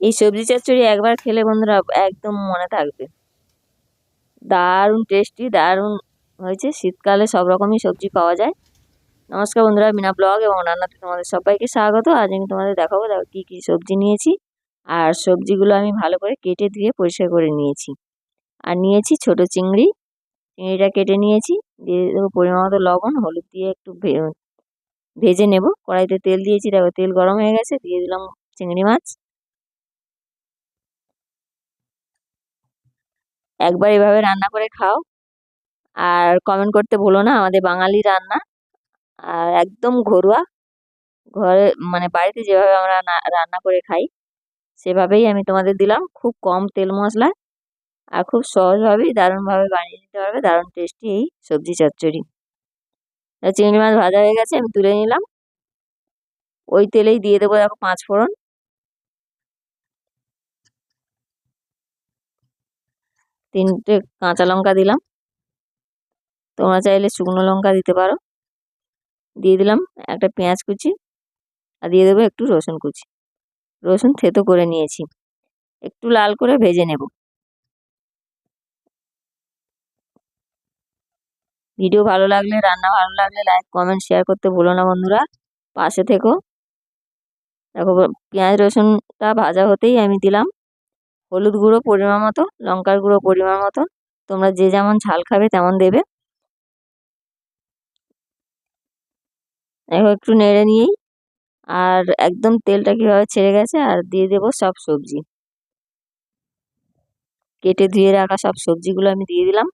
এই সবজি চচ্চড়ি একবার খেলে বন্ধুরা একদম মনে থাকবে। দারুণ টেস্টি দারুণ হয়েছে। শীতকালে সব রকমই সবজি পাওয়া যায়। নমস্কার বন্ধুরা, মিনা ব্লগ এবং রান্নাতে তোমাদের সবাইকে স্বাগত। আজ আমি তোমাদের দেখাবো দেখো কী কী সবজি নিয়েছি। আর সবজিগুলো আমি ভালো করে কেটে দিয়ে পরিষ্কার করে নিয়েছি। আর নিয়েছি ছোট চিংড়ি। চিংড়িটা কেটে নিয়েছি। দিয়ে দেবো পরিমাণ মতো লবণ, হলুদ দিয়ে একটু ভেজে নেব। কড়াইতে তেল দিয়েছি। দেখো তেল গরম হয়ে গেছে। দিয়ে দিলাম চিংড়ি মাছ। একবার এভাবে রান্না করে খাও। আর কমেন্ট করতে ভুলো না, আমাদের বাঙালি রান্না। আর একদম ঘরোয়া। ঘরে মানে বাড়িতে যেভাবে আমরা রান্না করে খাই, সেভাবেই আমি তোমাদের দিলাম। খুব কম তেল মশলা। আর খুব সহজভাবেই, দারুণভাবে বানিয়ে নিতে পারবে। দারুণ টেস্টি এই সবজি চচ্চড়ি। চিংড়ি মাছ ভাজা হয়ে গেছে, আমি তুলে নিলাম। ওই তেলেই দিয়ে দেবো, দেখো পাঁচ ফোড়ন তিনটে কাঁচা লঙ্কা দিলাম। তোমরা চাইলে শুকনো লঙ্কা দিতে পারো। দিয়ে দিলাম একটা পেঁয়াজ কুচি আর দিয়ে দেবো একটু রসুন কুচি। রসুন থেতো করে নিয়েছি। একটু লাল করে ভেজে নেব। ভিডিও ভালো লাগলে, রান্না ভালো লাগলে লাইক, কমেন্ট, শেয়ার করতে ভুলো না বন্ধুরা। পাশে থেকো। দেখো, পেঁয়াজ রসুনটা ভাজা হতেই আমি দিলাম। হলুদ গুঁড়ো পরিমাণ মতো, লঙ্কার গুঁড়ো পরিমাণ মতো। তোমরা যে যেমন ঝাল খাবে তেমন দেবে। এখন একটু নেড়ে নিয়েই আর একদম তেলটা কীভাবে ছেড়ে গেছে, আর দিয়ে দেবো সব সবজি। কেটে ধুয়ে রাখা সব সবজিগুলো আমি দিয়ে দিলাম।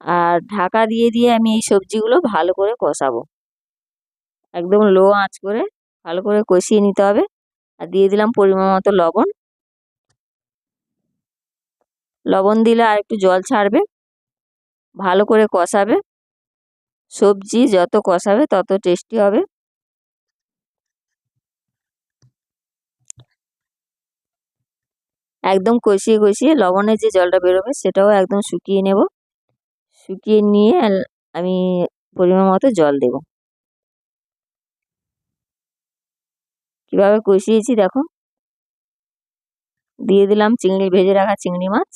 আর ঢাকা দিয়ে দিয়ে আমি এই সবজিগুলো ভালো করে কষাবো। একদম লো আঁচ করে ভালো করে কষিয়ে নিতে হবে। আর দিয়ে দিলাম পরিমাণ মতো লবণ। লবণ দিলে আর একটু জল ছাড়বে। ভালো করে কষাবে। সবজি যত কষাবে তত টেস্টি হবে। একদম কষিয়ে কষিয়ে লবণের যে জলটা বেরোবে সেটাও একদম শুকিয়ে নেব। শুকিয়ে নিয়ে আমি পরিমাণ মতো জল দেব। কীভাবে কষিয়েছি দেখো। দিয়ে দিলাম চিংড়ি, ভেজে রাখা চিংড়ি মাছ।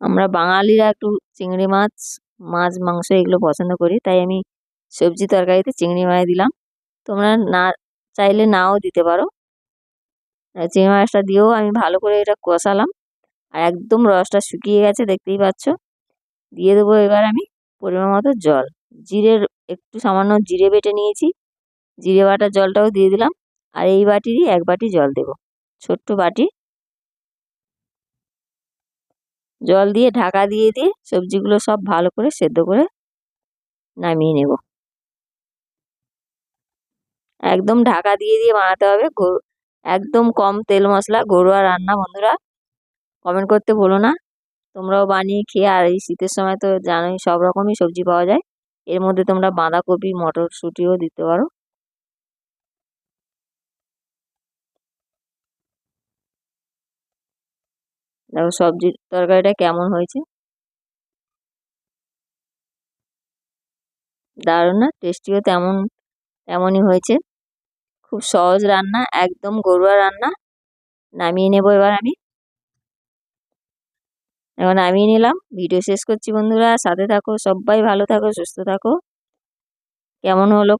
আমরা বাঙালিরা একটু চিংড়ি মাছ মাছ, মাংস এগুলো পছন্দ করি। তাই আমি সবজি তরকারিতে চিংড়ি মাছ দিলাম। তোমরা না চাইলে নাও দিতে পারো। চিংড়ি মাছটা দিয়েও আমি ভালো করে এটা কষালাম। আর একদম রসটা শুকিয়ে গেছে, দেখতেই পাচ্ছ। দিয়ে দেবো এবার আমি পরিমাণ মতো জল। জিরের একটু সামান্য জিরে বেটে নিয়েছি। জিরে বাটার জলটাও দিয়ে দিলাম। আর এই বাটিরই এক বাটি জল দেব। ছোট্ট বাটি। জল দিয়ে ঢাকা দিয়ে দিয়ে সবজিগুলো সব ভালো করে সেদ্ধ করে নামিয়ে নেব। একদম ঢাকা দিয়ে দিয়ে বানাতে হবে। একদম কম তেল মশলা, ঘরোয়া রান্না। বন্ধুরা কমেন্ট করতে ভুলো না। তোমরাও বানিয়ে খেয়ে, আর এই শীতের সময় তো জানোই সব রকমই সবজি পাওয়া যায়। এর মধ্যে তোমরা বাঁধাকপি, মটরশুঁটিও দিতে পারো। দেখো সবজির তরকারিটা কেমন হয়েছে? দারুণ না? টেস্টিও তেমন, তেমনই হয়েছে। খুব সহজ রান্না, একদম ঘরোয়া রান্না। নামিয়ে নেব এবার আমি। এখন নামিয়ে নিলাম। ভিডিও শেষ করছি বন্ধুরা। সাথে থাকো, সবাই ভালো থাকো, সুস্থ থাকো। কেমন হলো